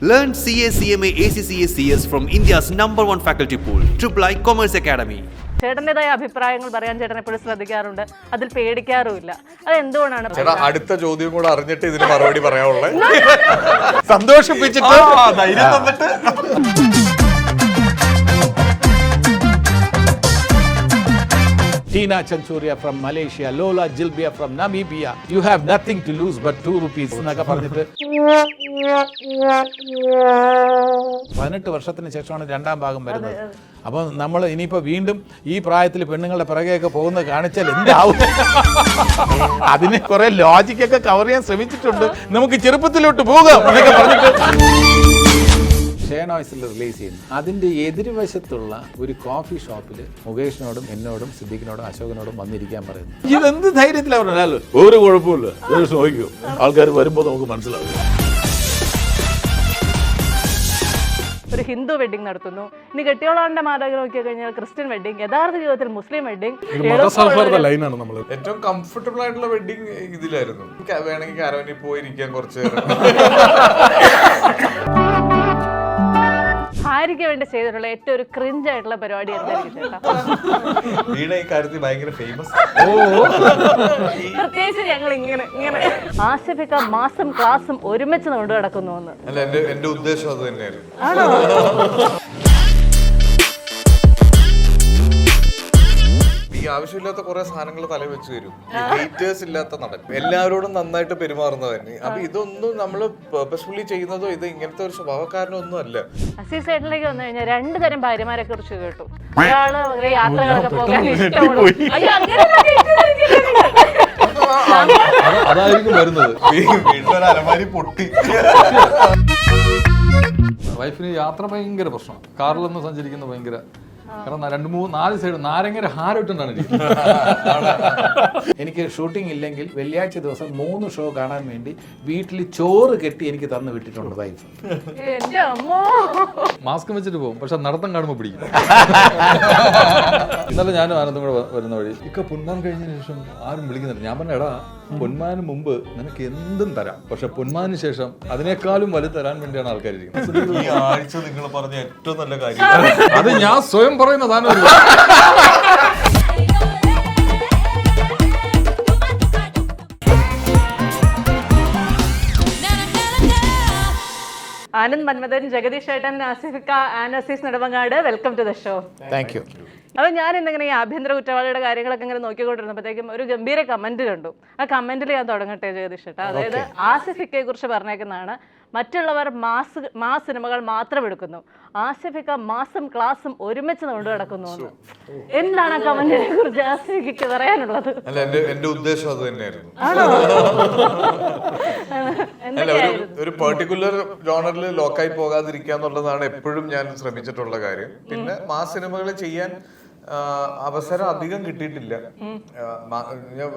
Learn CA, CMA, ACCA, CS from India's number one faculty pool, Triple I Commerce Academy. ചേട്ടന്റെതായ അഭിപ്രായങ്ങൾ പറയാൻ ചേട്ടൻ എപ്പോഴും ശ്രദ്ധിക്കാറുണ്ട്. അതിൽ പേടിക്കാറുമില്ല. അത് എന്തുകൊണ്ടാണ് ചേട്ടാ അടുത്ത ചോദ്യം കൂടെ അറിഞ്ഞിട്ട് ഇതിന് മറുപടി പറയാനുള്ളത് സന്തോഷിപ്പിച്ചിട്ട്. ധൈര്യം തന്നിട്ട്. Tina Chanchuria from Malaysia, Lola Jilbia from Namibia. You have nothing to lose but two rupees. എന്നൊക്കെ പറഞ്ഞിട്ട് പതിനെട്ട് വർഷത്തിന് ശേഷമാണ് രണ്ടാം ഭാഗം വരുന്നത്. അപ്പോൾ നമ്മൾ ഇനിയിപ്പോൾ വീണ്ടും ഈ പ്രായത്തിൽ പെണ്ണുങ്ങളുടെ പിറകെയൊക്കെ പോകുന്നത് കാണിച്ചാൽ എന്താവും? അതിന് കുറേ ലോജിക്കൊക്കെ കവർ ചെയ്യാൻ ശ്രമിച്ചിട്ടുണ്ട്. നമുക്ക് ചെറുപ്പത്തിലോട്ട് പോകാം എന്നൊക്കെ പറഞ്ഞിട്ട് ഷേനോയ്സിൽ റിലീസ് ചെയ്യുന്നു. അതിന്റെ എതിർവശത്തുള്ള ഒരു കോഫി ഷോപ്പിൽ മുകേഷിനോടും എന്നോടും സിദ്ദിഖിനോടും അശോകനോടും വന്നിരിക്കാൻ പറയുന്നു. ഇതെന്ത് ധൈര്യത്തിലാണ് പറഞ്ഞാൽ ഒരു കുഴപ്പമില്ല നോക്കിയോ നോക്കൂ ആൾക്കാർ വരുമ്പോൾ നമുക്ക് മനസ്സിലാവും. ഒരു ഹിന്ദു വെഡിങ് നടത്തുന്നു. ഇനി കെട്ടിയോളാന്റെ മാതാവ് നോക്കി കഴിഞ്ഞാൽ ക്രിസ്ത്യൻ വെഡിങ് യഥാർത്ഥ ജീവിതത്തിൽ മുസ്ലിം വെഡിങ് ലൈനാണ് നമ്മൾ ഏറ്റവും കംഫർട്ടബിൾ ആയിട്ടുള്ള വെഡിങ് ഇതിലായിരുന്നു. വേണമെങ്കിൽ കാരവനിൽ പോയിരിക്കാൻ കുറച്ച് നേരം വേണ്ടി ചെയ്തിട്ടുള്ള ഏറ്റവും ഒരു ക്രിഞ്ച് ആയിട്ടുള്ള പരിപാടി വീണ ഈ കാര്യത്തിൽ ഭയങ്കര ഫേമസ് പ്രത്യേകിച്ച് ഞങ്ങൾ ഇങ്ങനെ ഇങ്ങനെ. ആസിഫിക്ക മാസം ക്ലാസ്സും ഒരുമിച്ച് കൊണ്ട് കിടക്കുന്നു എന്ന് അല്ല എന്റെ എന്റെ ഉദ്ദേശം അത് തന്നെയായിരുന്നു. ആണോ? ആവശ്യമില്ലാത്ത കുറെ സാധനങ്ങൾ തല വെച്ച് തരും. ഹേറ്റേഴ്സ് ഇല്ലാത്ത നടൻ. എല്ലാവരോടും നന്നായിട്ട് പെരുമാറുന്നത് തന്നെ അപ്പൊ ഇതൊന്നും നമ്മൾ പേർപ്പസ്ഫുള്ളി ചെയ്യുന്നതോ ഇത് ഇങ്ങനത്തെ ഒരു സ്വഭാവക്കാരനോ ഒന്നും അല്ല. അസീസ് സൈഡിലേക്ക് വന്നു കഴിഞ്ഞാൽ രണ്ടു തരം ഭാര്യമാരെ കുറിച്ച് കേട്ടു. ഒരാൾ യാത്രകളൊക്കെ പോകാൻ ഇഷ്ടമുള്ളൂ. അതായിരിക്കും വരുന്നത്. വീട്ടിലൊരു അലമാരി പൊട്ടി. വൈഫിന് യാത്ര ഭയങ്കര പ്രശ്നമാണ്. കാറിലൊന്നും സഞ്ചരിക്കുന്ന ഭയങ്കര കാരണം രണ്ട് മൂന്ന് നാല് സൈഡ് നാരങ്ങര ഹാരം ഇട്ടുണ്ടാണ് എനിക്ക് ഷൂട്ടിംഗ് ഇല്ലെങ്കിൽ വെള്ളിയാഴ്ച ദിവസം മൂന്ന് ഷോ കാണാൻ വേണ്ടി വീട്ടിൽ ചോറ് കെട്ടി എനിക്ക് തന്നു വിട്ടിട്ടുണ്ട് വൈഫ് മാസ്ക് വെച്ചിട്ട് പോകും. പക്ഷെ നടത്തം കാണുമ്പോൾ പിടിക്കും. ഇന്നലെ ഞാനും ആനന്ദം കൂടെ വരുന്ന വഴി. ഇക്ക പുണ്ണാൻ കഴിഞ്ഞതിന് ശേഷം ആരും വിളിക്കുന്നില്ല. ഞാൻ പറഞ്ഞ എടാ പൊന്മാന് മുമ്പ് നിനക്ക് എന്തും തരാം. പക്ഷെ പൊന്മാന് ശേഷം അതിനേക്കാളും വലുത് തരാൻ വേണ്ടിയാണ് ആൾക്കാർ ഇരിക്കുന്നത് ഈ ആഴ്ച നിങ്ങൾ പറഞ്ഞ ഏറ്റവും നല്ല കാര്യം. അത് ഞാൻ സ്വയം പറയുന്നതാണ് ആനന്ദ് മന്മഥൻ ജഗദീഷ് ഏട്ടൻ ആസിഫിക്ക ആനസീസ് Nedumangad. Welcome to the show thank you അപ്പോൾ ഞാൻ ഇന്നിങ്ങനെ ഈ ആഭ്യന്തര കുറ്റവാളിയുടെ കാര്യങ്ങളൊക്കെ ഇങ്ങനെ നോക്കിക്കൊണ്ടിരുന്നപ്പോഴത്തേക്കും ഒരു ഗംഭീര കമന്റ് കണ്ടു. ആ കമന്റിൽ ഞാൻ തുടങ്ങട്ടെ ജഗദീഷ് ഏട്ടാ. അതായത് ആസിഫിക്കയെ കുറിച്ച് പറഞ്ഞേക്കുന്നതാണ്. മറ്റുള്ളവർ മാസ് മാ സിനിമകൾ മാത്രം എടുക്കുന്നു. ആസിഫിക്ക മാസും ക്ലാസും ഒരുമിച്ച് കൊണ്ടു കിടക്കുന്നു എന്താണ് ആ കമന്റിനെ കുറിച്ച് ആസിഫിക്ക് പറയാനുള്ളത്? അല്ല എന്റെ എന്റെ ഉദ്ദേശം അത് തന്നെയായിരുന്നു. അല്ല ഒരു ഒരു പെർട്ടിക്കുലർ ജോണറിൽ ലോക്കായി പോകാതിരിക്കുക എന്നുള്ളതാണ് എപ്പോഴും ഞാൻ ശ്രമിച്ചിട്ടുള്ള കാര്യം. പിന്നെ മാസ് സിനിമകൾ ചെയ്യാൻ അവസരം അധികം കിട്ടിയിട്ടില്ല.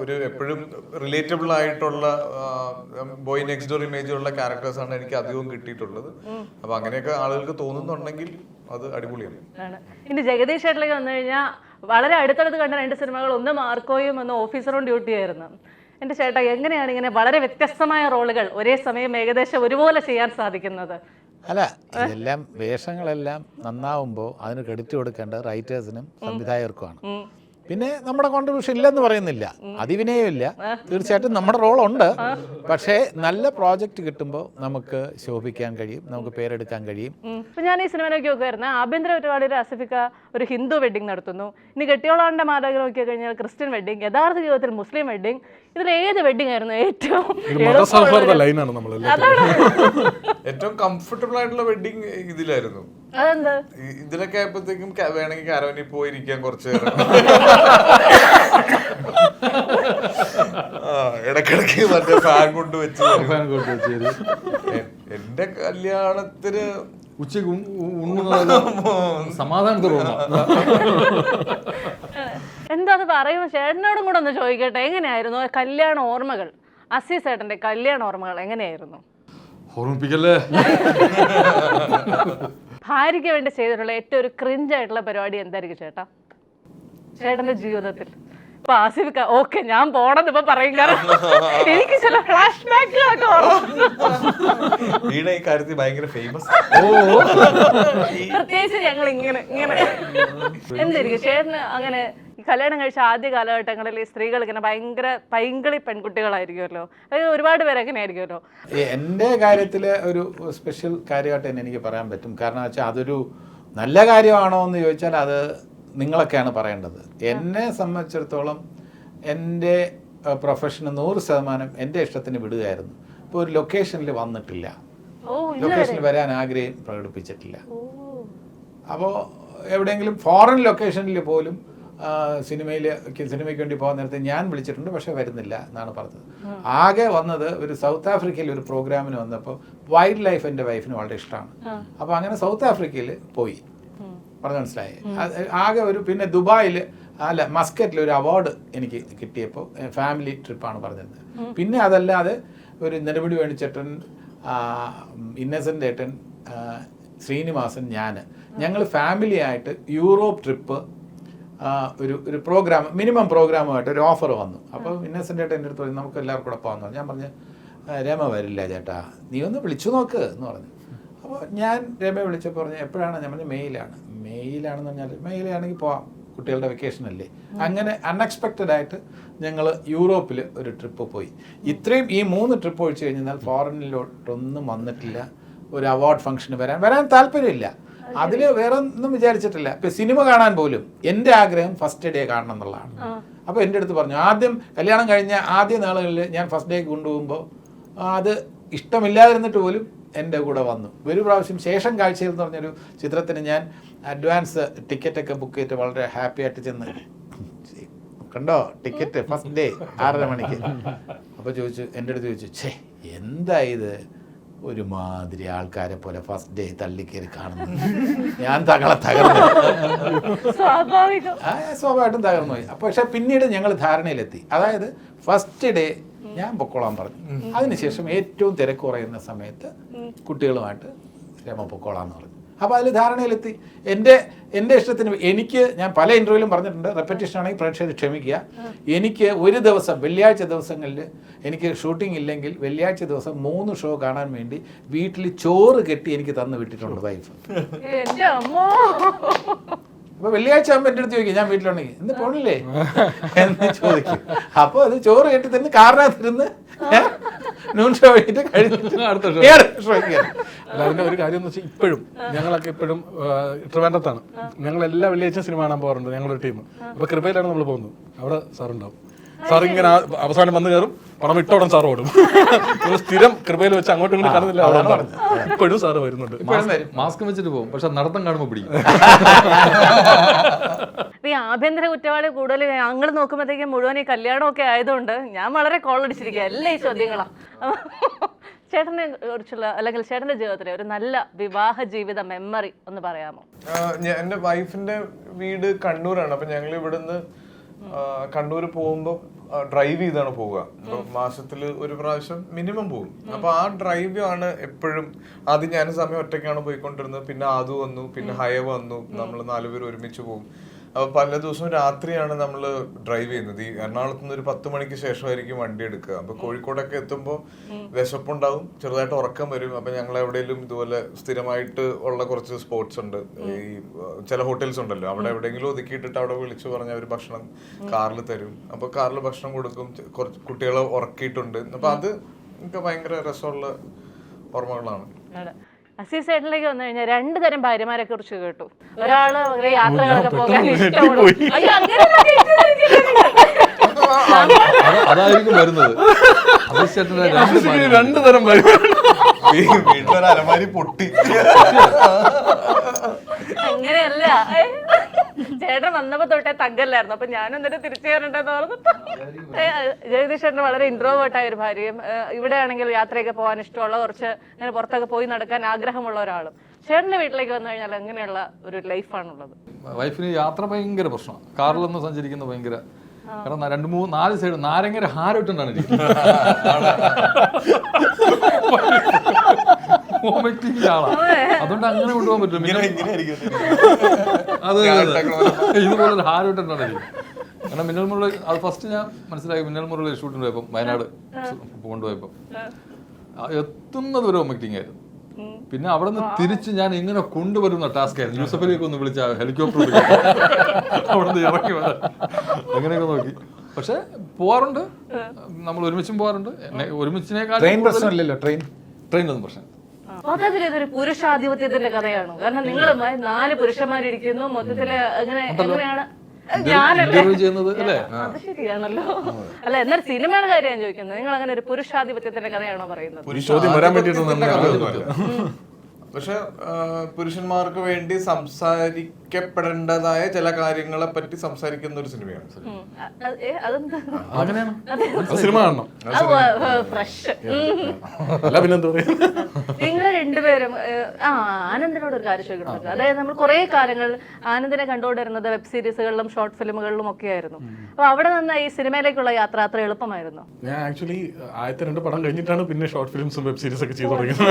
ഒരു എപ്പോഴും റിലേറ്റബിൾ ആയിട്ടുള്ള ബോയ് നെക്സ്റ്റ് ഡോർ ഉള്ള ക്യാരക്ടേഴ്സ് ആണ് എനിക്ക് അധികവും കിട്ടിയിട്ടുള്ളത്. അപ്പൊ അങ്ങനെയൊക്കെ ആളുകൾക്ക് തോന്നുന്നുണ്ടെങ്കിൽ അത് അടിപൊളിയാണ്. ഇനി ജഗദീഷ് ഏട്ടിലേക്ക് വന്നു കഴിഞ്ഞാൽ വളരെ അടുത്തടുത്ത് കണ്ട രണ്ട് സിനിമകൾ ഒന്ന് മാർക്കോയും ഒന്ന് ഓഫീസറും ഡ്യൂട്ടി ആയിരുന്നു. എന്റെ ചേട്ടാ എങ്ങനെയാണ് ഇങ്ങനെ വളരെ വ്യത്യസ്തമായ റോളുകൾ ഒരേ സമയം ഏകദേശം ഒരുപോലെ ചെയ്യാൻ സാധിക്കുന്നത്? അല്ല ഇതെല്ലാം വേഷങ്ങളെല്ലാം നന്നാവുമ്പോൾ അതിന് ക്രെഡിറ്റ് കൊടുക്കേണ്ടത് റൈറ്റേഴ്സിനും സംവിധായകർക്കുമാണ്. പിന്നെ നമ്മുടെ കോൺട്രിബ്യൂഷൻ ഇല്ലെന്ന് പറയുന്നില്ല. അതിവിനയമില്ല. തീർച്ചയായിട്ടും നമ്മുടെ റോളുണ്ട്. പക്ഷേ നല്ല പ്രോജക്റ്റ് കിട്ടുമ്പോൾ നമുക്ക് ശോഭിക്കാൻ കഴിയും. നമുക്ക് പേരെടുക്കാൻ കഴിയും. ഇപ്പം ഞാൻ ഈ സിനിമയിലേക്ക് നോക്കുമായിരുന്നു ആഭ്യന്തര കുറ്റവാളിയുടെ അസഫിക്ക ഒരു ഹിന്ദു വെഡിങ് നടത്തുന്നു. ഇനി കെട്ടിയോളാണ്ട് മാതാവ് നോക്കി കഴിഞ്ഞാൽ ക്രിസ്ത്യൻ വെഡിങ് യഥാർത്ഥ ജീവിതത്തിൽ മുസ്ലിം വെഡിങ് ഇതിൽ ഏത് വെഡിങ് ആയിരുന്നു ഏറ്റവും ഏറ്റവും കംഫർട്ടബിൾ ആയിട്ടുള്ള വെഡിങ് ഇതിലായിരുന്നു. ഇതിലൊക്കെ ആയപ്പോഴത്തേക്കും വേണമെങ്കിൽ കാരവനിൽ പോയിരിക്കാൻ കുറച്ച് നേരം. ഇടക്കിടക്ക് മറ്റേ ഫാൻ കൊണ്ട് വെച്ച് ഫാൻ കൊണ്ട് വെച്ച് എന്റെ കല്യാണത്തിന് ഉച്ചയ്ക്ക് സമാധാനത്തോളം എന്താ അത് പറയുമ്പോൾ ചേട്ടനോടും കൂടെ ഒന്ന് ചോദിക്കട്ടെ. എങ്ങനെയായിരുന്നു കല്യാണ ഓർമ്മകൾ? അസീസ് ചേട്ടന്റെ കല്യാണ ഓർമ്മകൾ എങ്ങനെയായിരുന്നു? ഓർമ്മിപ്പിക്കല്ലേ? ഭാര്യയ്ക്ക് വേണ്ടി ചെയ്തിട്ടുള്ള ഏറ്റവും ഒരു ക്രിഞ്ചായിട്ടുള്ള പരിപാടി എന്തായിരിക്കും ചേട്ടാ? ചേട്ടന്റെ ജീവിതത്തിൽ. ഇപ്പൊ ഓക്കെ ഞാൻ പോണെന്ന് ഇപ്പൊ പറയും കാരണം എനിക്ക് ചില ഫ്ലാഷ് ബാക്കുകളൊക്കെ ഓർമ്മ. വീണ ഈ കാര്യത്തിൽ ഭയങ്കര ഫേമസ് പ്രത്യേകിച്ച് ഞങ്ങൾ ഇങ്ങനെ ഇങ്ങനെ. എന്തായിരിക്കും? ചേട്ടന് അങ്ങനെ ഈ കല്യാണം കഴിച്ച ആദ്യ കാലഘട്ടങ്ങളിൽ ഈ സ്ത്രീകൾ ഇങ്ങനെ ഭയങ്കര പൈങ്കിളി പെൺകുട്ടികളായിരിക്കുമല്ലോ. അതായത് ഒരുപാട് പേര് അങ്ങനെ ആയിരിക്കുമല്ലോ എന്റെ കാര്യത്തിൽ ഒരു സ്പെഷ്യൽ കാര്യമായിട്ട് തന്നെ എനിക്ക് പറയാൻ പറ്റും. കാരണം വെച്ചാൽ അതൊരു നല്ല കാര്യമാണോ എന്ന് ചോദിച്ചാൽ അത് നിങ്ങളൊക്കെയാണ് പറയേണ്ടത്. എന്നെ സംബന്ധിച്ചിടത്തോളം എന്റെ പ്രൊഫഷന് നൂറ് ശതമാനം എന്റെ ഇഷ്ടത്തിന് വിടുകയായിരുന്നു. ഇപ്പോൾ ഒരു ലൊക്കേഷനിൽ വന്നിട്ടില്ല. ലൊക്കേഷനിൽ വരാൻ ആഗ്രഹം പ്രകടിപ്പിച്ചിട്ടില്ല. അപ്പോൾ എവിടെയെങ്കിലും ഫോറിൻ ലൊക്കേഷനിൽ പോലും സിനിമയിൽ സിനിമയ്ക്ക് വേണ്ടി പോകാൻ നേരത്തെ ഞാൻ വിളിച്ചിട്ടുണ്ട് പക്ഷേ വരുന്നില്ല എന്നാണ് പറഞ്ഞത്. ആകെ വന്നത് ഒരു സൗത്ത് ആഫ്രിക്കയിൽ ഒരു പ്രോഗ്രാമിന് വന്നപ്പോൾ വൈൽഡ് ലൈഫ് എന്റെ വൈഫിന് വളരെ ഇഷ്ടമാണ്. അപ്പോൾ അങ്ങനെ സൗത്ത് ആഫ്രിക്കയിൽ പോയി. പറഞ്ഞു മനസ്സിലായി. ആകെ ഒരു പിന്നെ ദുബായിൽ അല്ല മസ്കറ്റിൽ ഒരു അവാർഡ് എനിക്ക് കിട്ടിയപ്പോൾ ഫാമിലി ട്രിപ്പാണ് പറഞ്ഞിരുന്നത്. പിന്നെ അതല്ലാതെ ഒരു നെടുമുടി വേണിച്ചേട്ടൻ ഇന്നസെന്റ് ഏട്ടൻ ശ്രീനിവാസൻ ഞാൻ ഞങ്ങൾ ഫാമിലിയായിട്ട് യൂറോപ്പ് ട്രിപ്പ് ഒരു ഒരു പ്രോഗ്രാം മിനിമം പ്രോഗ്രാമുമായിട്ട് ഒരു ഓഫർ വന്നു. അപ്പോൾ ഇന്നസെന്റ് ആയിട്ട് എന്റെ അടുത്ത് പറഞ്ഞു നമുക്ക് എല്ലാവർക്കും കൂടെ പോകാമെന്ന് പറഞ്ഞു. ഞാൻ പറഞ്ഞു "ആ, രമ വരില്ല ചേട്ടാ. നീ ഒന്ന് വിളിച്ചു നോക്ക് എന്ന് പറഞ്ഞു. അപ്പോൾ ഞാൻ രമയെ വിളിച്ചപ്പോൾ പറഞ്ഞു എപ്പോഴാണ്? ഞാൻ പറഞ്ഞു മെയിലാണ്. മെയിലാണെന്ന് പറഞ്ഞാൽ മെയിലാണെങ്കിൽ പോവാം കുട്ടികളുടെ വെക്കേഷൻ അല്ലേ? അങ്ങനെ അൺഎക്സ്പെക്റ്റഡ് ആയിട്ട് ഞങ്ങൾ യൂറോപ്പിൽ ഒരു ട്രിപ്പ് പോയി. ഇത്രയും ഈ മൂന്ന് ട്രിപ്പ് ഒഴിച്ച് കഴിഞ്ഞാൽ ഫോറിനിലോട്ടൊന്നും വന്നിട്ടില്ല. ഒരു അവാർഡ് ഫംഗ്ഷന് വരാൻ വരാൻ താല്പര്യമില്ല. അതിൽ വേറെ ഒന്നും വിചാരിച്ചിട്ടില്ല. ഇപ്പൊ സിനിമ കാണാൻ പോലും എന്റെ ആഗ്രഹം ഫസ്റ്റ് ഡേ കാണണം എന്നുള്ളതാണ്. അപ്പോൾ എന്റെ അടുത്ത് പറഞ്ഞു ആദ്യം കല്യാണം കഴിഞ്ഞ ആദ്യ നാളുകളിൽ ഞാൻ ഫസ്റ്റ് ഡേക്ക് കൊണ്ടുപോകുമ്പോൾ അത് ഇഷ്ടമില്ലാതിരുന്നിട്ട് പോലും എന്റെ കൂടെ വന്നു. ഒരു പ്രാവശ്യം ശേഷം കാഴ്ചയിൽ എന്ന് പറഞ്ഞൊരു ചിത്രത്തിന് ഞാൻ അഡ്വാൻസ് ടിക്കറ്റൊക്കെ ബുക്ക് ചെയ്തിട്ട് വളരെ ഹാപ്പി ആയിട്ട് ചെന്ന്. കണ്ടോ? ടിക്കറ്റ് ഫസ്റ്റ് ഡേ ആറര മണിക്ക്. അപ്പോൾ ചോദിച്ചു എന്റെ അടുത്ത് ചോദിച്ചു ഛേ എന്താ ഇത്? ഒരുമാതിരി ആൾക്കാരെ പോലെ ഫസ്റ്റ് ഡേ തള്ളിക്കയറി കാണുന്നു ഞാൻ തകളെ തകർന്നു. സ്വാഭാവികമായിട്ടും തകർന്നു പോയി. പക്ഷെ പിന്നീട് ഞങ്ങൾ ധാരണയിലെത്തി. അതായത് ഫസ്റ്റ് ഡേ ഞാൻ പൊക്കോളാൻ പറഞ്ഞു. അതിനുശേഷം ഏറ്റവും തിരക്ക് കുറയുന്ന സമയത്ത് കുട്ടികളുമായിട്ട് രമ പൊക്കോളാന്ന് പറഞ്ഞു. അപ്പോൾ അതിൽ ധാരണയിലെത്തി. എന്റെ എന്റെ ഇഷ്ടത്തിന് എനിക്ക് ഞാൻ പല ഇന്റർവ്യൂവിലും പറഞ്ഞിട്ടുണ്ട്. റെപ്പറ്റീഷൻ ആണെങ്കിൽ പ്രേക്ഷകർ ക്ഷമിക്കുക. എനിക്ക് ഒരു ദിവസം വെള്ളിയാഴ്ച ദിവസങ്ങളിൽ എനിക്ക് ഷൂട്ടിംഗ് ഇല്ലെങ്കിൽ വെള്ളിയാഴ്ച ദിവസം മൂന്ന് ഷോ കാണാൻ വേണ്ടി വീട്ടിൽ ചോറ് കെട്ടി എനിക്ക് തന്നു വിട്ടിട്ടുണ്ട് വൈഫ് എന്റെ അമ്മോ. അപ്പൊ വെള്ളിയാഴ്ച ആകുമ്പോൾ എന്റെ അടുത്ത് ചോദിക്കും ഞാൻ വീട്ടിലുണ്ടെങ്കിൽ ഇന്ന് പോണില്ലേ? എന്ന് ചോദിക്കും. അപ്പോൾ അത് ചോറ് കെട്ടി തന്നെ കാറിനകത്തിരുന്ന് നൂൺ ഷോ കഴിഞ്ഞിട്ട് കഴിഞ്ഞിട്ട് അടുത്ത. അല്ല ഒരു കാര്യം എന്ന് വെച്ചാൽ ഇപ്പോഴും ഞങ്ങളൊക്കെ ഇപ്പോഴും ട്രിവാൻഡത്താണ് ഞങ്ങൾ എല്ലാ വെള്ളിയാഴ്ച സിനിമ കാണാൻ പോകാറുണ്ട് ഞങ്ങളൊരു ടീം. അപ്പൊ കൃപയിലാണ് നമ്മൾ പോകുന്നത്. അവിടെ സാർ ഉണ്ടാവും സാർ ഇങ്ങനെ അവസാനം വന്നു കയറും പണം ഇട്ടോടൻ സാർ ഓടും. സ്ഥിരം കൃപയിൽ വെച്ച് അങ്ങോട്ടും ഇങ്ങോട്ടും കാണുന്നില്ല അതുകൊണ്ടാണ്. ഇപ്പോഴും സാറ് വരുന്നുണ്ട്. മാസ്ക് വെച്ചിട്ട് പോകും പക്ഷെ നടത്തം കാണുമ്പോൾ പിടിക്കും. ഈ ആഭ്യന്തര കുറ്റവാളി കൂടുതൽ ഞങ്ങൾ നോക്കുമ്പോഴത്തേക്കും മുഴുവൻ ഈ കല്യാണമൊക്കെ ആയതുകൊണ്ട് ഞാൻ വളരെ കോളടിച്ചിരിക്കുക എല്ലാ ഈ ചോദ്യങ്ങളാ. ചേട്ടനെ കുറിച്ചുള്ള അല്ലെങ്കിൽ ചേട്ടന്റെ ജീവിതത്തിലെ ഒരു നല്ല വിവാഹ ജീവിത മെമ്മറി ഒന്ന് പറയാമോ? എന്റെ വൈഫിന്റെ വീട് കണ്ണൂരാണ്. അപ്പൊ ഞങ്ങൾ ഇവിടുന്ന് കണ്ണൂർ പോകുമ്പോൾ ഡ്രൈവ് ചെയ്താണ് പോവുക. അപ്പൊ മാസത്തിൽ ഒരു പ്രാവശ്യം മിനിമം പോകും അപ്പൊ ആ ഡ്രൈവ് ആണ് എപ്പോഴും ആദ്യം ഞാൻ സമയം ഒറ്റയ്ക്കാണ് പോയിക്കൊണ്ടിരുന്നത്. പിന്നെ ആദു വന്നു പിന്നെ ഹയ വന്നു. നമ്മൾ നാലുപേരും ഒരുമിച്ച് പോകും അപ്പൊ പല ദിവസവും രാത്രിയാണ് നമ്മൾ ഡ്രൈവ് ചെയ്യുന്നത്. ഈ എറണാകുളത്ത് നിന്ന് ഒരു പത്ത് മണിക്ക് ശേഷമായിരിക്കും വണ്ടി എടുക്കുക. അപ്പൊ കോഴിക്കോടൊക്കെ എത്തുമ്പോൾ വിശപ്പുണ്ടാവും ചെറുതായിട്ട് ഉറക്കം വരും. അപ്പൊ ഞങ്ങൾ എവിടെയെങ്കിലും ഇതുപോലെ സ്ഥിരമായിട്ട് ഉള്ള കുറച്ച് സ്പോട്സ് ഉണ്ട്. ഈ ചില ഹോട്ടൽസ് ഉണ്ടല്ലോ. അവിടെ എവിടെയെങ്കിലും ഒതുക്കിയിട്ടിട്ട് അവിടെ വിളിച്ചു പറഞ്ഞ ഒരു ഭക്ഷണം കാറിൽ തരും. അപ്പൊ കാറിൽ ഭക്ഷണം കൊടുക്കും. കുറച്ച് കുട്ടികളെ ഉറക്കിയിട്ടുണ്ട്. അപ്പൊ അത് എനിക്ക് ഭയങ്കര രസമുള്ള ഓർമ്മകളാണ്. ആണ്. അസീസ് ചേട്ടനിലേക്ക് വന്നു കഴിഞ്ഞാൽ രണ്ടു തരം ഭാര്യമാരെ കുറിച്ച് കേട്ടു ഒരാൾ ഒരു യാത്രകളൊക്കെ പോകാൻ ഇഷ്ടമുള്ളൂ. അത് അതായിരിക്കും വരുന്നത് രണ്ട് തരം ഈ വീട്ടിലൊരു അലമാരി പൊട്ടി. അങ്ങനെയല്ല. ചേട്ടൻ വന്നപ്പോ തൊട്ടേ തങ്കല്ലായിരുന്നു. അപ്പൊ ഞാനും എന്നിട്ട് തിരിച്ചു കയറണ്ടെന്ന് പറഞ്ഞു ജഗദീഷ് ചേട്ടൻ വളരെ ഇൻട്രോവേർട്ട് ആയ ഒരു ഭാര്യയും. ഇവിടെ ആണെങ്കിൽ യാത്രയൊക്കെ പോകാൻ ഇഷ്ടമുള്ള കുറച്ച് അങ്ങനെ പുറത്തൊക്കെ പോയി നടക്കാൻ ആഗ്രഹമുള്ള ഒരാളും. ചേട്ടന്റെ വീട്ടിലേക്ക് വന്നു കഴിഞ്ഞാൽ എങ്ങനെയുള്ള ഒരു ലൈഫാണുള്ളത് വൈഫിന് യാത്ര ഭയങ്കര പ്രശ്നമാണ്. കാറിലൊന്നും സഞ്ചരിക്കുന്ന ഭയങ്കര കാരണം രണ്ട് മൂന്ന് നാല് സൈഡ് നാരങ്ങര ഹാരോട്ടുണ്ടാണ് അതുകൊണ്ട് അങ്ങനെ കൊണ്ടുപോകാൻ പറ്റും അത് ഇതുപോലെ ഒരു ഹാരോട്ടുണ്ടാണ് കാരണം മിന്നൽ മുരളി അത് ഫസ്റ്റ് ഞാൻ മനസ്സിലാക്കി മിന്നൽ മുരളി ഷൂട്ടിന് പോയപ്പം വയനാട് കൊണ്ടുപോയപ്പം. ആ, എത്തുന്നത് ഒരു വോമിറ്റിംഗ് ആയിരുന്നു. പിന്നെ അവിടെ നിന്ന് തിരിച്ച് ഞാൻ ഇങ്ങനെ കൊണ്ടുവരുന്ന ടാസ്ക് ആയിരുന്നു. യൂസഫലിയൊക്കെ ഒന്ന് വിളിച്ച ഹെലികോപ്റ്റർ അവിടെ നിന്ന് ഇറക്കി വരാൻ അങ്ങനെയൊക്കെ നോക്കി. പക്ഷെ പോവാറുണ്ട്. നമ്മൾ ഒരുമിച്ചും പോവാറുണ്ട്. ഒരുമിച്ചിനേക്കാൾ ട്രെയിൻ പ്രശ്നമില്ലല്ലോ ട്രെയിൻ ട്രെയിനൊന്നും പ്രശ്നം മൊത്തത്തിൽ ഇതൊരു പുരുഷാധിപത്യത്തിന്റെ കഥയാണോ. കാരണം നിങ്ങൾ നാല് പുരുഷന്മാരിരിക്കുന്നു. മൊത്തത്തിൽ അങ്ങനെ എങ്ങനെയാണ്? അല്ലേ? അത് ശരിയാണല്ലോ. അല്ല എന്നാൽ സിനിമയുടെ കാര്യം ചോദിക്കുന്നത്. നിങ്ങൾ അങ്ങനെ ഒരു പുരുഷാധിപത്യത്തിന്റെ കഥയാണോ പറയുന്നത്? പക്ഷെ പുരുഷന്മാർക്ക് വേണ്ടി സംസാരിക്കപ്പെടേണ്ടതായ ചില കാര്യങ്ങളെ പറ്റി സംസാരിക്കുന്ന ഒരു സിനിമയാണ്. സിനിമ കാണണം. അല്ല പിന്നെന്താ രണ്ടുപേരും ആ ആനന്ദിനോട് ഒരു കാര്യം ചോദിക്കണം അതായത് നമ്മൾ കുറെ കാലങ്ങൾ ആനന്ദിനെ കണ്ടുകൊണ്ടിരുന്നത് വെബ് സീരീസുകളിലും ഷോർട്ട് ഫിലിമുകളിലും ഒക്കെ ആയിരുന്നു അപ്പൊ അവിടെ നിന്ന് ഈ സിനിമയിലേക്കുള്ള യാത്ര അത്ര എളുപ്പമായിരുന്നു? ഞാൻ ആക്ച്വലി ആദ്യത്തെ രണ്ട് പടം കഴിഞ്ഞിട്ടാണ് പിന്നെ ഷോർട്ട് ഫിലിംസും വെബ് സീരീസ് ഒക്കെ ചെയ്തു തുടങ്ങിയത്.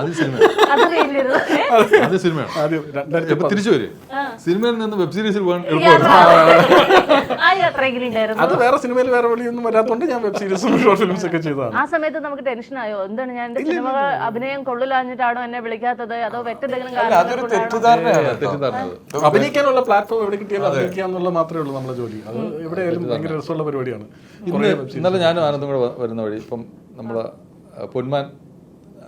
അത് സിനിമ അത് വലിയൊരു അത് സിനിമയാണ് ആദ്യം രണ്ടായിരത്തി ഇപ്പൊ തിരിച്ചു വരും? സിനിമയിൽ നിന്ന് വെബ് സീരീസിൽ പോകാൻ അത് വേറെ സിനിമയിൽ വേറെ വഴിയൊന്നും വരാത്തോണ്ട് ഞാൻ വെബ് സീരീസും ഷോർട്ട് ഫിലിംസ് ഒക്കെ ചെയ്തതാണ്. ആ സമയത്ത് നമുക്ക് ടെൻഷൻ ആയോ? എന്താണ് ഞാൻ സിനിമ അഭിനയം കൊള്ളിലാഞ്ഞിട്ടാണോ എന്നെ വിളിക്കാത്തത്? അതോ വെറ്റെന്തെങ്കിലും അല്ല അതൊരു? തെറ്റിദ്ധാരണയാണ് കേട്ടോ. അഭിനയിക്കാനുള്ള പ്ലാറ്റ്ഫോം എവിടെ കിട്ടിയാലും അഭിനയിക്കുക എന്നുള്ളത് മാത്രമേ ഉള്ളൂ നമ്മുടെ ജോലി. അത് എവിടെയായാലും ഭയങ്കര രസമുള്ള പരിപാടിയാണ്. ഇന്ന് ഇന്നലെ ഞാനും ആനന്ദം കൂടെ വ- വരുന്ന വഴി ഇപ്പം നമ്മൾ പൊന്മാൻ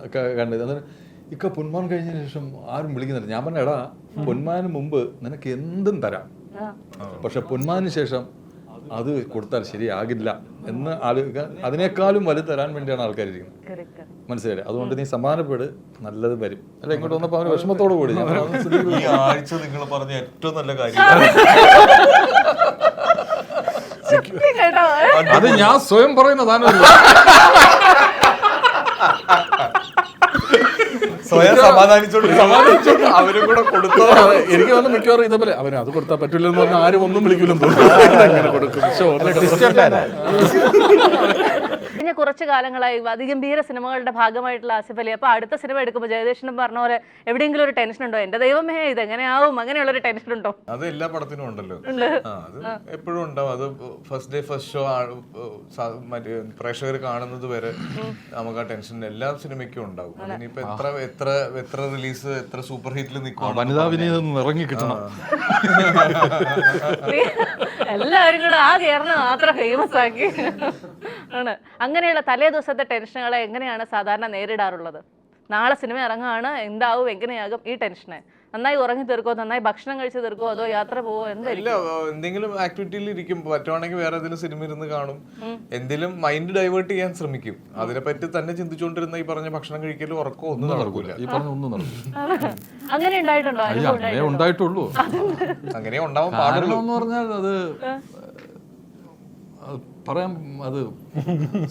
ഒക്കെ കണ്ടത്. അന്നേരം ഇക്ക പൊന്മാൻ കഴിഞ്ഞതിന് ശേഷം ആരും വിളിക്കുന്നില്ല. ഞാൻ പറഞ്ഞ എടാ പൊന്മാന് മുമ്പ് നിനക്ക് എന്തും തരാം. പക്ഷെ പൊന്മാന് ശേഷം അത് കൊടുത്താൽ ശരിയാകില്ല എന്ന് ആലോചിക്കാൻ അതിനേക്കാളും വലുത് തരാൻ വേണ്ടിയാണ് ആൾക്കാർ ഇരിക്കുന്നത്. മനസ്സിലായി മനസ്സിലായില്ലേ? അതുകൊണ്ട് നീ സമാനപ്പെട് നല്ലത് വരും. അല്ല? ഇങ്ങോട്ട് വന്നപ്പോൾ അവന് വിഷമത്തോട് കൂടി. ഞാൻ പറഞ്ഞു, "അത് സുധീർ, ഈ ആഴ്ച നിങ്ങൾ പറഞ്ഞ ഏറ്റവും നല്ല കാര്യം. അത് ഞാൻ സ്വയം പറയുന്ന താനല്ല സ്വയം സമാധാനിച്ചോണ്ട് അവരും കൂടെ കൊടുത്തോ. എനിക്ക് തോന്നുന്നു മിക്കവാറും ഇതേപോലെ അവന് അത് കൊടുത്താൽ പറ്റില്ലെന്ന് പറഞ്ഞാൽ ആരും ഒന്നും വിളിക്കില്ലെന്ന് തോന്നുന്നു. അങ്ങനെ കൊടുക്കും. പക്ഷെ. കഴിഞ്ഞ കുറച്ച് കാലങ്ങളായി അതിഗംഭീര സിനിമകളുടെ ഭാഗമായിട്ടുള്ള ആസിഫ് അലി. അപ്പൊ അടുത്ത സിനിമ എടുക്കുമ്പോൾ ജയദേശനും പറഞ്ഞ പോലെ എവിടെയെങ്കിലും ഒരു ടെൻഷൻ ഉണ്ടോ? എന്റെ ദൈവമേ ഇത് എങ്ങനെയാവും അങ്ങനെയുള്ള ഒരു ടെൻഷൻ ഉണ്ടോ? അത് എല്ലാ പടത്തിനും ഉണ്ടല്ലോ. ആ അത് എപ്പോഴും ഉണ്ടാവും. അത് ഫസ്റ്റ് ഡേ ഫസ്റ്റ് ഷോ മറ്റേ പ്രേക്ഷകർ കാണുന്നത് വരെ നമുക്ക് ആ ടെൻഷൻ എല്ലാ സിനിമയ്ക്കും ഉണ്ടാവും. ഇനിയിപ്പോ എത്ര എത്ര എത്ര റിലീസ് എത്ര സൂപ്പർ ഹിറ്റിൽ നിൽക്കും വനിതാ വിനീതം ഇറങ്ങി കിട്ടണം. എല്ലാവരും കൂടെ ആ കേരളം മാത്രം ഫേമസ് ആക്കി. ആണ്. അങ്ങനെയുള്ള തലേ ദിവസത്തെ ടെൻഷനുകളെ എങ്ങനെയാണ് സാധാരണ നേരിടാറുള്ളത്? നാളെ സിനിമ ഇറങ്ങുകയാണ് എന്താവും എങ്ങനെയാകും ഈ ടെൻഷനെ? നന്നായി ഉറങ്ങി തീർക്കോ നന്നായി ഭക്ഷണം കഴിച്ച് തീർക്കോ അതോ യാത്ര പോവോ എന്തായാലും ഇല്ല എന്തെങ്കിലും ആക്ടിവിറ്റിയിൽ ഇരിക്കും. പറ്റുവാണെങ്കിൽ വേറെ ഏതെങ്കിലും സിനിമ ഇരുന്ന് കാണും. എന്തെങ്കിലും മൈൻഡ് ഡൈവേർട്ട് ചെയ്യാൻ ശ്രമിക്കും. അതിനെപ്പറ്റി തന്നെ ചിന്തിച്ചുകൊണ്ടിരുന്ന ഈ പറഞ്ഞ ഭക്ഷണം കഴിക്കലും ഉറക്കോ ഒന്നും നടക്കൂല. ഈ പറഞ്ഞ ഒന്നും നടക്കും അങ്ങനെ ഉണ്ടായിട്ടുണ്ടോ? അങ്ങനെ ഉണ്ടായിട്ടുള്ളൂ. അങ്ങനെ ഉണ്ടാവാൻ പാടുള്ളൂ. എന്ന് പറഞ്ഞാൽ അത് അത് പറയാൻ അത്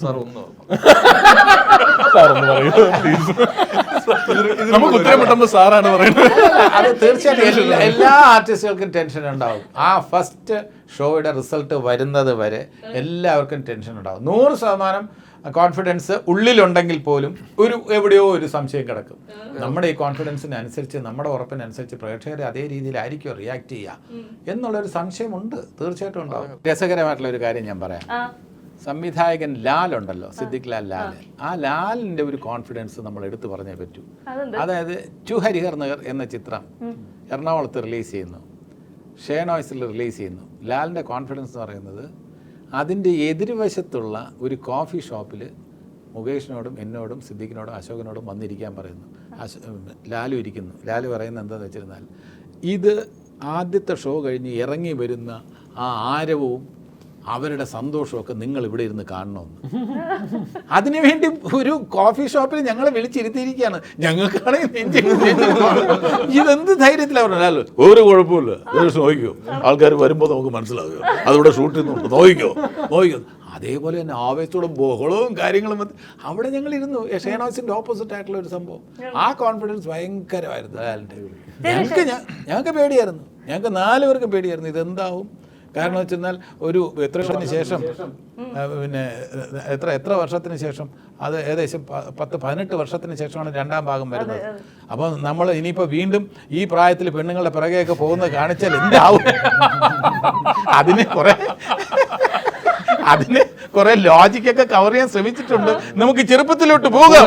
സാർ ഒന്ന് നമുക്ക് ഉത്തരം കിട്ടുമ്പോൾ സാറാണ് പറയുന്നത്. അത് തീർച്ചയായിട്ടും എല്ലാ എല്ലാ ആർട്ടിസ്റ്റുകൾക്കും ടെൻഷൻ ഉണ്ടാവും. ആ ഫസ്റ്റ് ഷോയുടെ റിസൾട്ട് വരുന്നത് വരെ എല്ലാവർക്കും ടെൻഷൻ ഉണ്ടാവും. നൂറ് ശതമാനം കോൺഫിഡൻസ് ഉള്ളിലുണ്ടെങ്കിൽ പോലും ഒരു എവിടെയോ ഒരു സംശയം കിടക്കും. നമ്മുടെ ഈ കോൺഫിഡൻസിനനുസരിച്ച് നമ്മുടെ ഉറപ്പിനനുസരിച്ച് പ്രേക്ഷകരെ അതേ രീതിയിലായിരിക്കും റിയാക്ട് ചെയ്യുക. എന്നുള്ളൊരു സംശയമുണ്ട്. തീർച്ചയായിട്ടും ഉണ്ടാവും. രസകരമായിട്ടുള്ള ഒരു കാര്യം ഞാൻ പറയാം. സംവിധായകൻ ലാൽ ഉണ്ടല്ലോ സിദ്ദിഖ് ലാൽ ലാൽ ആ ലാലിന്റെ ഒരു കോൺഫിഡൻസ് നമ്മൾ എടുത്തു പറഞ്ഞേ പറ്റൂ? അതായത് ചു ഹരിഹർ നഗർ എന്ന ചിത്രം എറണാകുളത്ത് റിലീസ് ചെയ്യുന്നു. ഷേനോയ്സിൽ റിലീസ് ചെയ്യുന്നു. ലാലിന്റെ കോൺഫിഡൻസ് എന്ന് പറയുന്നത് അതിന്റെ എതിർവശത്തുള്ള ഒരു കോഫി ഷോപ്പിൽ മുകേഷിനോടും എന്നോടും സിദ്ദിഖിനോടും അശോകനോടും വന്നിരിക്കാൻ പറയുന്നു. ലാലു ഇരിക്കുന്നു. ലാലു പറയുന്നത് എന്താണെന്ന് വെച്ചിരുന്നാൽ ഇത് ആദ്യത്തെ ഷോ കഴിഞ്ഞ് ഇറങ്ങി വരുന്ന ആ ആരവവും അവരുടെ സന്തോഷമൊക്കെ നിങ്ങൾ ഇവിടെ ഇരുന്ന് കാണണമെന്ന് അതിനുവേണ്ടി ഒരു കോഫി ഷോപ്പിൽ ഞങ്ങളെ വിളിച്ചിരുത്തിയിരിക്കുകയാണ്. ഞങ്ങൾക്കാണെങ്കിൽ ഇതെന്ത് ധൈര്യത്തിലാണ് പറഞ്ഞാൽ ഒരു കുഴപ്പമില്ല നോക്കിക്കോ. ആൾക്കാർ വരുമ്പോൾ നമുക്ക് മനസ്സിലാകും അതിവിടെ ഷൂട്ട് ചെയ്യുന്നുണ്ട് നോക്കിക്കോ. നോക്കിക്കോ. അതേപോലെ തന്നെ ആവേശത്തോടെ ബഹളവും കാര്യങ്ങളും അവിടെ ഞങ്ങൾ ഇരുന്നു. ഷേണോസിന്റെ ഓപ്പോസിറ്റ് ആയിട്ടുള്ള ഒരു സംഭവം. ആ കോൺഫിഡൻസ് ഭയങ്കരമായിരുന്നു. ഞങ്ങൾക്ക് ഞങ്ങൾക്ക് പേടിയായിരുന്നു. ഞങ്ങൾക്ക് നാല് പേടിയായിരുന്നു. ഇതെന്താവും? കാരണം വെച്ചെന്നാൽ ഒരു എത്ര വർഷത്തിന് ശേഷം പിന്നെ എത്ര എത്ര വർഷത്തിന് ശേഷം? അത് ഏകദേശം പത്ത് പതിനെട്ട് വർഷത്തിന് ശേഷമാണ് രണ്ടാം ഭാഗം വരുന്നത്. അപ്പോൾ നമ്മൾ ഇനിയിപ്പോൾ വീണ്ടും ഈ പ്രായത്തിൽ പെണ്ണുങ്ങളുടെ പിറകെയൊക്കെ പോകുന്നത് കാണിച്ചാൽ എന്താവും? അതിന് കുറേ അതിന് കുറെ ലോജിക്കൊക്കെ കവർ ചെയ്യാൻ ശ്രമിച്ചിട്ടുണ്ട്. നമുക്ക് ചെറുപ്പത്തിലോട്ട് പോകാം.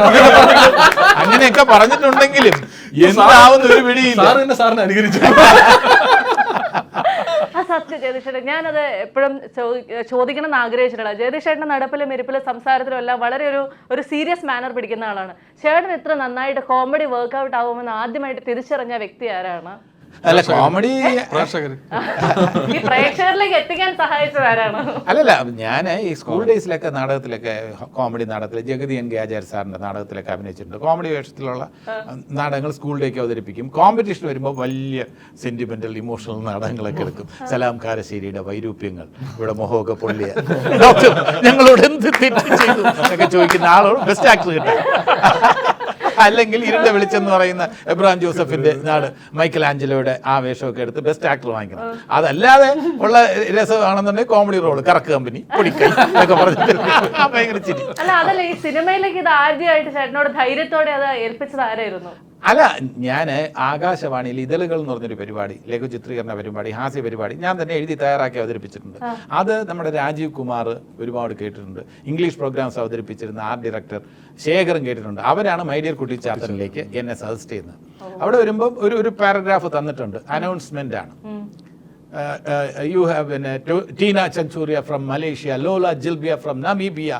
അങ്ങനെയൊക്കെ പറഞ്ഞിട്ടുണ്ടെങ്കിലും എന്താവുന്ന ഒരു പിടിയില്ല. സാറിനെ അനുകരിച്ചു. സത്യം ജയതിഷേട്ടൻ ഞാനത് എപ്പോഴും ചോദിക്കണം എന്ന് ആഗ്രഹിച്ചിട്ടുള്ള ജയതിഷേട്ടൻ നടപ്പിലും ഇരിപ്പിലും സംസാരത്തിലും എല്ലാം വളരെ ഒരു ഒരു സീരിയസ് മാനർ പിടിക്കുന്ന ആളാണ്. ചേട്ടൻ ഇത്ര നന്നായിട്ട് കോമഡി വർക്ക്ഔട്ട് ആവുമെന്ന് ആദ്യമായിട്ട് തിരിച്ചറിഞ്ഞ വ്യക്തി ആരാണ്? അല്ല കോമഡി പ്രേക്ഷകർ. ഈ പ്രേക്ഷകരിലേക്ക് എത്തിക്കാൻ സഹായിച്ചത് ആരാണ് അല്ലല്ല ഞാൻ ഈ സ്കൂൾ ഡേയ്സിലൊക്കെ നാടകത്തിലൊക്കെ കോമഡി നാടകത്തിൽ ജഗതി എൻ കെ ആചാര്യ സാറിന്റെ നാടകത്തിലൊക്കെ അഭിനയിച്ചിട്ടുണ്ട്. കോമഡി വേഷത്തിലുള്ള നാടകങ്ങൾ സ്കൂൾ ഡേക്ക് അവതരിപ്പിക്കും. കോമ്പറ്റീഷൻ വരുമ്പോൾ വലിയ സെന്റിമെന്റൽ ഇമോഷണൽ നാടകങ്ങളൊക്കെ എടുക്കും. സലാം കാരശ്ശേരിയുടെ വൈരൂപ്യങ്ങൾ ഇവിടെ മൊഹമൊക്കെ പൊള്ളിയ. ഡോക്ടർ ഞങ്ങളോട് എന്ത് തെറ്റ് ചെയ്തു? ഒക്കെ ചോദിക്കുന്ന ആളോട് ബെസ്റ്റ് ആക്ടർ കിട്ടും. അല്ലെങ്കിൽ ഇരുണ്ട വെളിച്ചെന്ന് പറയുന്ന എബ്രഹാം ജോസഫിന്റെ നാട് മൈക്കൽ ആഞ്ചലോയുടെ ആ വേഷമൊക്കെ എടുത്ത് ബെസ്റ്റ് ആക്ടർ വാങ്ങിക്കണം. അതല്ലാതെ ഉള്ള രസമാണെന്നുണ്ടെങ്കിൽ കോമഡി റോൾ കറക്ക് കമ്പനി പൊടിക്കൈ എന്നൊക്കെ പറഞ്ഞിട്ട് ഭയങ്കര ചിരി. അല്ല അതല്ല ഈ സിനിമയിലേക്ക് ഇത് ആദ്യമായിട്ട് ചേട്ടനോട് ധൈര്യത്തോടെ അത് ഏൽപ്പിച്ചത് ആരായിരുന്നു? അല്ല ഞാൻ ആകാശവാണിയിൽ ഇതളുകൾ എന്ന് പറഞ്ഞൊരു പരിപാടി ലഘു ചിത്രീകരണ പരിപാടി ഹാസ്യ പരിപാടി ഞാൻ തന്നെ എഴുതി തയ്യാറാക്കി അവതരിപ്പിച്ചിട്ടുണ്ട്. അത് നമ്മുടെ രാജീവ് കുമാർ ഒരുപാട് കേട്ടിട്ടുണ്ട്. ഇംഗ്ലീഷ് പ്രോഗ്രാംസ് അവതരിപ്പിച്ചിരുന്ന ആർട്ട് ഡയറക്ടർ ശേഖരൻ കേട്ടിട്ടുണ്ട്. അവരാണ് മൈഡിയർ കുട്ടി ചാത്തനിലേക്ക് എന്നെ സജസ്റ്റ് ചെയ്യുന്നത്. അവിടെ വരുമ്പോൾ ഒരു ഒരു പാരഗ്രാഫ് തന്നിട്ടുണ്ട്. അനൗൺസ്മെന്റ് ആണ്. യു ഹാവ് പിന്നെ Tina Chanchuria from Malaysia Lola Jilbia from Namibia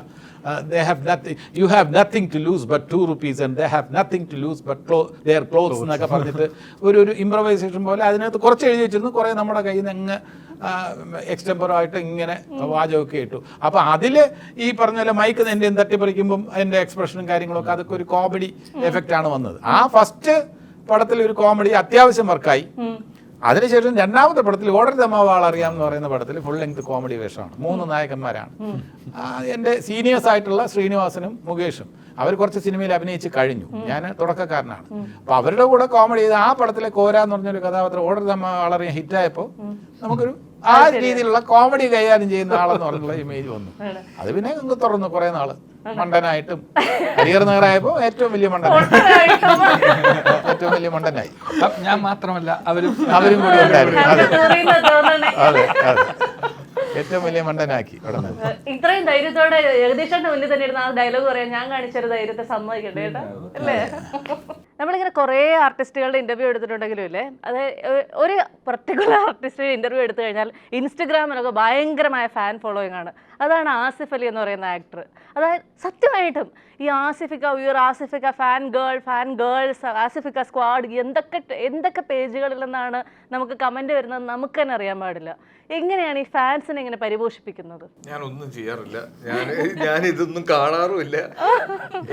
they have nothing you have nothing to lose but two rupees and they have nothing to lose but their clothes എന്നൊക്കെ പറഞ്ഞിട്ട് ഒരു ഒരു improvisation പോലെ അതിനകത്ത് കുറച്ച് എഴുതി വെച്ചിരുന്നു. കുറേ നമ്മുടെ കയ്യിൽ നിന്ന് അങ്ങ് എക്സ്റ്റംപറായിട്ട് ഇങ്ങനെ വാചകമൊക്കെ ഇട്ടു. അപ്പോൾ അതിൽ ഈ പറഞ്ഞ പോലെ മൈക്ക് എന്റെയും തട്ടിപ്പറിക്കുമ്പം അതിന്റെ എക്സ്പ്രഷനും കാര്യങ്ങളൊക്കെ അതൊക്കെ ഒരു കോമഡി എഫക്റ്റ് ആണ് വന്നത്. ആ ഫസ്റ്റ് പടത്തിൽ ഒരു കോമഡി അത്യാവശ്യം വർക്കായി അതിനുശേഷം രണ്ടാമത്തെ പടത്തിൽ ഓർഡർ ദമാവാൾ അറിയാം എന്ന് പറയുന്ന പടത്തിൽ ഫുൾ ലെങ്ത് കോമഡി വേഷമാണ്. മൂന്ന് നായകന്മാരാണ്. എന്റെ സീനിയേഴ്സ് ആയിട്ടുള്ള ശ്രീനിവാസനും മുകേഷും. അവർ കുറച്ച് സിനിമയിൽ അഭിനയിച്ച് കഴിഞ്ഞു. ഞാൻ തുടക്കക്കാരനാണ്. അപ്പൊ അവരുടെ കൂടെ കോമഡി ചെയ്ത് ആ പടത്തിലെ കോര എന്ന് പറഞ്ഞൊരു കഥാപാത്രം ഓർഡർ ദമാവാൾ അറിയാൻ ഹിറ്റായപ്പോൾ നമുക്കൊരു ആ രീതിയിലുള്ള കോമഡി കൈകാര്യം ചെയ്യുന്ന ആളെന്ന് പറഞ്ഞുള്ള ഇമേജ് വന്നു. അത് പിന്നെ തുറന്നു കുറെ നാൾ. മണ്ടനായിട്ടും ഹരിഹർ നഗറായപ്പോ ഏറ്റവും വലിയ മണ്ടനായി ഏറ്റവും വലിയ മണ്ടനായി. ഞാൻ മാത്രമല്ല അവരും അവരും കൂടി ഉണ്ടായിരുന്നു. അതെ. അതെ അതെ. ഏറ്റവും വലിയ മണ്ടനാക്കി ഉടനെ ഇത്രയും ധൈര്യത്തോടെ ജഗദീഷന്റെ മുന്നിൽ തന്നെ ഇരുന്ന ആ ഡയലോഗ് പറയാൻ ഞാൻ കാണിച്ചൊരു ധൈര്യത്തെ സമ്മതിക്കട്ടെ കേട്ടോ? അല്ലേ? നമ്മളിങ്ങനെ കുറേ ആർട്ടിസ്റ്റുകളുടെ ഇന്റർവ്യൂ എടുത്തിട്ടുണ്ടെങ്കിലും ഇല്ലേ? അത് ഒരു പർട്ടിക്കുലർ ആർട്ടിസ്റ്റ് ഇന്റർവ്യൂ എടുത്തു കഴിഞ്ഞാൽ ഇൻസ്റ്റഗ്രാമിലൊക്കെ ഭയങ്കരമായ ഫാൻ ഫോളോയിങ് ആണ്. അതാണ് ആസിഫ് അലി എന്ന് പറയുന്ന ആക്ടർ അതായത് സത്യമായിട്ടും ഈ ആസിഫിക്ക ഉയർ ആസിഫിക്ക ഫാൻ ഗേൾ ഫാൻ ഗേൾസ് ആസിഫിക്ക സ്ക്വാഡ് എന്തൊക്കെ എന്തൊക്കെ പേജുകളിൽ നിന്നാണ് നമുക്ക് കമന്റ് വരുന്നത് നമുക്ക് തന്നെ അറിയാൻ പാടില്ല. എങ്ങനെയാണ് ഈ ഫാൻസിനെ ഇങ്ങനെ പരിപോഷിപ്പിക്കുന്നത്? ഞാൻ ഒന്നും ചെയ്യാറില്ല. ഞാൻ ഞാൻ ഇതൊന്നും കാണാറുമില്ല.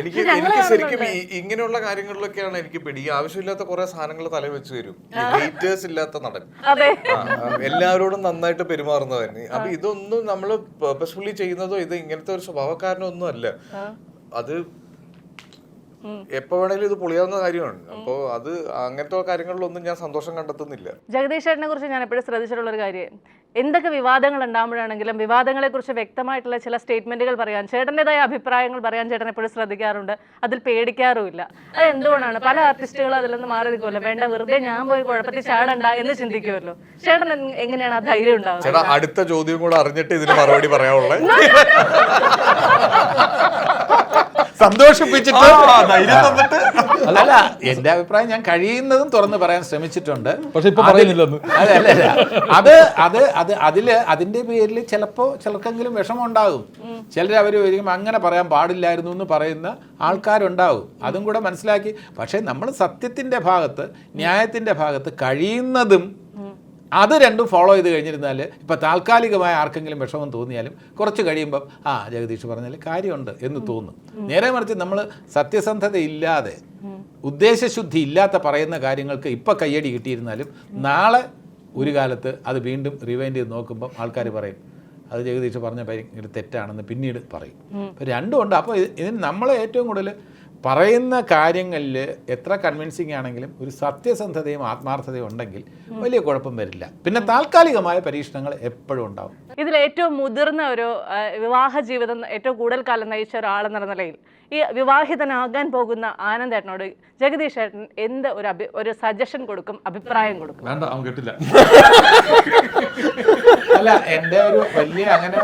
എനിക്ക് എനിക്ക് ശരിക്കും ഇങ്ങനെയുള്ള കാര്യങ്ങളിലൊക്കെയാണ് എനിക്ക് പിടി. ആവശ്യമില്ലാത്ത കുറെ സാധനങ്ങൾ തല വെച്ച് തരും. ഇല്ലാത്ത നടൻ. എല്ലാവരോടും നന്നായിട്ട് പെരുമാറുന്നവന് അപ്പൊ ഇതൊന്നും നമ്മൾ പേർപ്പസ്ഫുള്ളി ചെയ്യുന്നതോ ഇത് ഇങ്ങനത്തെ ഒരു സ്വഭാവക്കാരനോ ഒന്നും അല്ല അത് എപ്പോ വേണേലും ഇത് പൊളിയാവുന്ന കാര്യമാണ്. അപ്പോ അത് അങ്ങനത്തെ കാര്യങ്ങളിലൊന്നും ഞാൻ സന്തോഷം കണ്ടെത്തുന്നില്ല. ജഗദീഷ് ചേട്ടനെ കുറിച്ച് ഞാൻ എപ്പോഴും ശ്രദ്ധിച്ചിട്ടുള്ള ഒരു കാര്യം. എന്തൊക്കെ വിവാദങ്ങൾ ഉണ്ടാകുമ്പോഴാണെങ്കിലും വിവാദങ്ങളെ കുറിച്ച് വ്യക്തമായിട്ടുള്ള ചില സ്റ്റേറ്റ്മെന്റുകൾ പറയാൻ ചേട്ടന്റെതായ അഭിപ്രായങ്ങൾ പറയാൻ ചേട്ടൻ എപ്പോഴും ശ്രദ്ധിക്കാറുണ്ട്. അതിൽ പേടിക്കാറുമില്ല. അത് എന്തുകൊണ്ടാണ്? പല ആർട്ടിസ്റ്റുകളും അതിൽ നിന്ന് മാറി നിൽക്കുമല്ലോ വേണ്ട വെറുതെ ഞാൻ പോയി കുഴപ്പത്തിൽ ചാടണ്ട എന്ന് ചിന്തിക്കുമല്ലോ. ചേട്ടൻ എങ്ങനെയാണ് ആ ധൈര്യം ഉണ്ടാവുന്നത് അടുത്ത ചോദ്യം കൂടെ അറിഞ്ഞിട്ട് ഇതിന് മറുപടി പറയാനുള്ളത് സന്തോഷിപ്പിച്ചിട്ട് അല്ല എന്റെ അഭിപ്രായം ഞാൻ കഴിയുന്നതും തുറന്ന് പറയാൻ ശ്രമിച്ചിട്ടുണ്ട്. പക്ഷെ ഇപ്പൊ പറയുന്നില്ലെന്ന്. അല്ല, അല്ല. അത് അത് അത് അതിൽ അതിന്റെ പേരിൽ ചിലപ്പോ ചിലർക്കെങ്കിലും വിഷമം ഉണ്ടാകും ചിലർ അവർ അങ്ങനെ പറയാൻ പാടില്ലായിരുന്നു എന്ന് പറയുന്ന ആൾക്കാരുണ്ടാവും. അതും കൂടെ മനസ്സിലാക്കി. പക്ഷെ നമ്മൾ സത്യത്തിന്റെ ഭാഗത്ത് ന്യായത്തിന്റെ ഭാഗത്ത് കഴിയുന്നതും അത് രണ്ടും ഫോളോ ചെയ്ത് കഴിഞ്ഞിരുന്നാൽ ഇപ്പം താൽക്കാലികമായ ആർക്കെങ്കിലും വിഷമം തോന്നിയാലും കുറച്ച് കഴിയുമ്പം ആ ജഗദീഷ് പറഞ്ഞാൽ കാര്യമുണ്ട് എന്ന് തോന്നും. നേരെ മറിച്ച് നമ്മൾ സത്യസന്ധതയില്ലാതെ ഉദ്ദേശശുദ്ധി ഇല്ലാത്ത പറയുന്ന കാര്യങ്ങൾക്ക് ഇപ്പം കയ്യടി കിട്ടിയിരുന്നാലും നാളെ ഒരു കാലത്ത് അത് വീണ്ടും റിവൈൻഡ് ചെയ്ത് നോക്കുമ്പം ആൾക്കാർ പറയും അത് ജഗദീഷ് പറഞ്ഞ ഭയങ്കര തെറ്റാണെന്ന് പിന്നീട് പറയും. അപ്പോൾ രണ്ടും ഉണ്ട്. അപ്പോൾ ഇതിന് നമ്മളെ ഏറ്റവും കൂടുതൽ പറയുന്ന കാര്യങ്ങളിൽ എത്ര കൺവിൻസിങ് ആണെങ്കിലും ഒരു സത്യസന്ധതയും ആത്മാർത്ഥതയും ഉണ്ടെങ്കിൽ വലിയ കുഴപ്പം വരില്ല. പിന്നെ താൽക്കാലികമായ പരീക്ഷണങ്ങൾ എപ്പോഴും ഉണ്ടാവും. ഇതിൽ ഏറ്റവും മുതിർന്ന ഒരു വിവാഹ ജീവിതം ഏറ്റവും കൂടുതൽ കാലം നയിച്ച ഒരാളെന്ന നിലയിൽ ഈ വിവാഹിതനാകാൻ പോകുന്ന ആനന്ദേട്ടനോട് ജഗദീഷ് ഏട്ടൻ എന്ത് ഒരു അഭി ഒരു സജഷൻ കൊടുക്കും അഭിപ്രായം കൊടുക്കും? വേണ്ട അവൻ കേട്ടില്ല. അല്ല എന്റെ ഒരു വലിയ അങ്ങനെ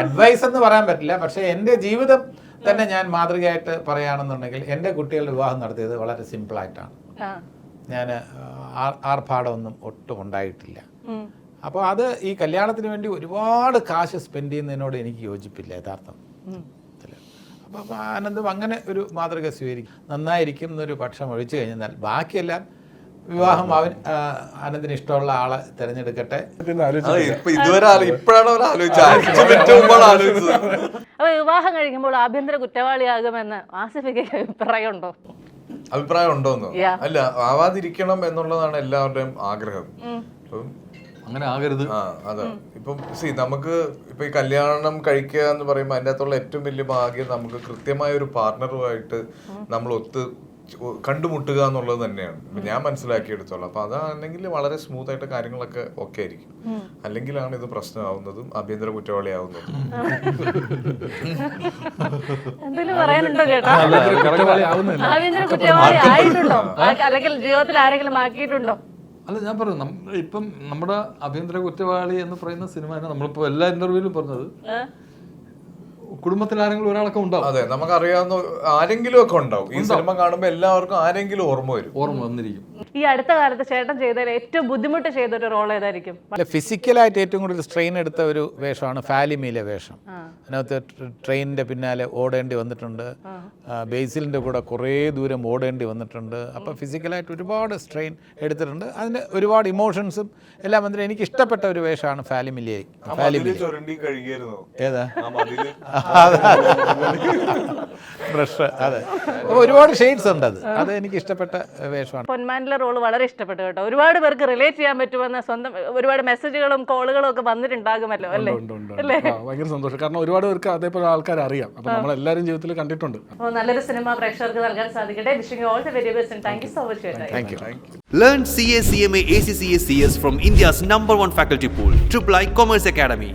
അഡ്വൈസ് എന്ന് പറയാൻ പറ്റില്ല. പക്ഷേ എന്റെ ജീവിതം തന്നെ ഞാൻ മാതൃകയായിട്ട് പറയുകയാണെന്നുണ്ടെങ്കിൽ എന്റെ കുട്ടികളുടെ വിവാഹം നടത്തിയത് വളരെ സിമ്പിളായിട്ടാണ്. ആയിട്ടാണ് ഞാൻ ആർഭാടമൊന്നും ഒട്ടും ഉണ്ടായിട്ടില്ല. അപ്പോൾ അത് ഈ കല്യാണത്തിന് വേണ്ടി ഒരുപാട് കാശ് സ്പെൻഡ് ചെയ്യുന്നതിനോട് എനിക്ക് യോജിപ്പില്ല യഥാർത്ഥം. അപ്പോൾ ആനന്ദം അങ്ങനെ ഒരു മാതൃക സ്വീകരിക്കും. നന്നായിരിക്കും എന്നൊരു പക്ഷം ഒഴിച്ചു കഴിഞ്ഞാൽ ബാക്കിയെല്ലാം വിവാഹം അവൻ അനന്തിന് ആനന്ദിന് ഇഷ്ടമുള്ള ആളെ തിരഞ്ഞെടുക്കട്ടെ. പിന്നെ ആലോചിച്ച് അത് ഇതുവരെ ഇപ്പോഴാണ് അവർ ആലോചിച്ചത്? അഞ്ച് ആലോചിച്ചത്. അപ്പൊ വിവാഹം കഴിക്കുമ്പോൾ ആഭ്യന്തര കുറ്റവാളിയാകുമെന്ന് ആസിഫിക്ക് അഭിപ്രായം ഉണ്ടോ അഭിപ്രായം ഉണ്ടോന്നോ Yeah. അല്ല ആവാതിരിക്കണം എന്നുള്ളതാണ് എല്ലാവരുടെയും ആഗ്രഹം. അങ്ങനെ ആകരുത്. ആ അതെ. ഇപ്പം സി നമുക്ക് ഇപ്പൊ ഈ കല്യാണം കഴിക്കുക എന്ന് പറയുമ്പോൾ അതിന്റെ അകത്തുള്ള ഏറ്റവും വലിയ ഭാഗ്യം നമുക്ക് കൃത്യമായ ഒരു പാർട്ണറുമായിട്ട് നമ്മൾ ഒത്ത് കണ്ടുമുട്ടുക എന്നുള്ളത് തന്നെയാണ്. ഞാൻ മനസ്സിലാക്കിയെടുത്തോളാം. അപ്പൊ അതാണെങ്കിൽ വളരെ സ്മൂത്ത് ആയിട്ട് കാര്യങ്ങളൊക്കെ ഓക്കെ ആയിരിക്കും. അല്ലെങ്കിലാണ് ഇത് പ്രശ്നമാവുന്നതും ആഭ്യന്തര കുറ്റവാളിയാവുന്നതും. അല്ല ഞാൻ പറഞ്ഞു നം- ഇപ്പം നമ്മുടെ ആഭ്യന്തര കുറ്റവാളി എന്ന് പറയുന്ന സിനിമ നമ്മളിപ്പോ എല്ലാ ഇന്റർവ്യൂവിലും പറഞ്ഞത്. കുടുംബത്തിൽ ആരെങ്കിലും ഒരാളൊക്കെ ഉണ്ടാവും. അതെ നമുക്കറിയാവുന്ന ആരെങ്കിലും ഒക്കെ ഉണ്ടാവും. ഈ സിനിമ കാണുമ്പോൾ എല്ലാവർക്കും ആരെങ്കിലും ഓർമ്മ വരും. ഓർമ്മ വന്നിരിക്കും. ഈ അടുത്ത കാലത്ത് ചേട്ടൻ ചെയ്തതിൽ ഏറ്റവും ബുദ്ധിമുട്ട് ചെയ്ത ഒരു റോൾ ഏതായിരിക്കും? അല്ല ഫിസിക്കലായിട്ട് ഏറ്റവും കൂടുതൽ സ്ട്രെയിൻ എടുത്ത ഒരു വേഷമാണ് ഫാലിമിയിലെ വേഷം. അതിനകത്ത് ട്രെയിനിന്റെ ട്രെയിനിന്റെ പിന്നാലെ ഓടേണ്ടി വന്നിട്ടുണ്ട്. ബേസിലിന്റെ ബേസിലിന്റെ കൂടെ കുറേ ദൂരം ഓടേണ്ടി വന്നിട്ടുണ്ട്. അപ്പോൾ ഫിസിക്കലായിട്ട് ഒരുപാട് സ്ട്രെയിൻ എടുത്തിട്ടുണ്ട്. അതിന് ഒരുപാട് ഇമോഷൻസും എല്ലാം വന്നിട്ട് എനിക്ക് ഇഷ്ടപ്പെട്ട ഒരു വേഷമാണ് ഫാലിമിലി. ഫാലിമിലി ഏതാ? ബ്രഷ് അതെ. ഒരുപാട് ഷെയ്ഡ്സ് ഉണ്ട് അത് അത് എനിക്ക് ഇഷ്ടപ്പെട്ട വേഷമാണ്. പൊന്മാനിലെ റോൾ വളരെ ഇഷ്ടപ്പെട്ടു കേട്ടോ. ഒരുപാട് പേർക്ക് റിലേറ്റ് ചെയ്യാൻ പറ്റുമെന്ന സ്വന്തം ഒരുപാട് മെസ്സേജുകളും കോളുകളും ഒക്കെ വന്നിട്ടുണ്ടാകുമല്ലോ അല്ലേ? അല്ലേ. ഭയങ്കര സന്തോഷം. കാരണം ഒരുപാട് പേർക്ക് അതേപോലെ ആൾക്കാർ അറിയാം. അപ്പൊ നമ്മളെല്ലാരും ജീവിതത്തിൽ കണ്ടിട്ടുണ്ട്. അപ്പോൾ നല്ലൊരു സിനിമ പ്രേക്ഷകർക്ക് നൽകാൻ സാധിക്കട്ടെ. Wishing all the very best thank you so much thank you Learn CA, CMA, ACCA, CS from India's number one faculty pool, Triple I Commerce Academy.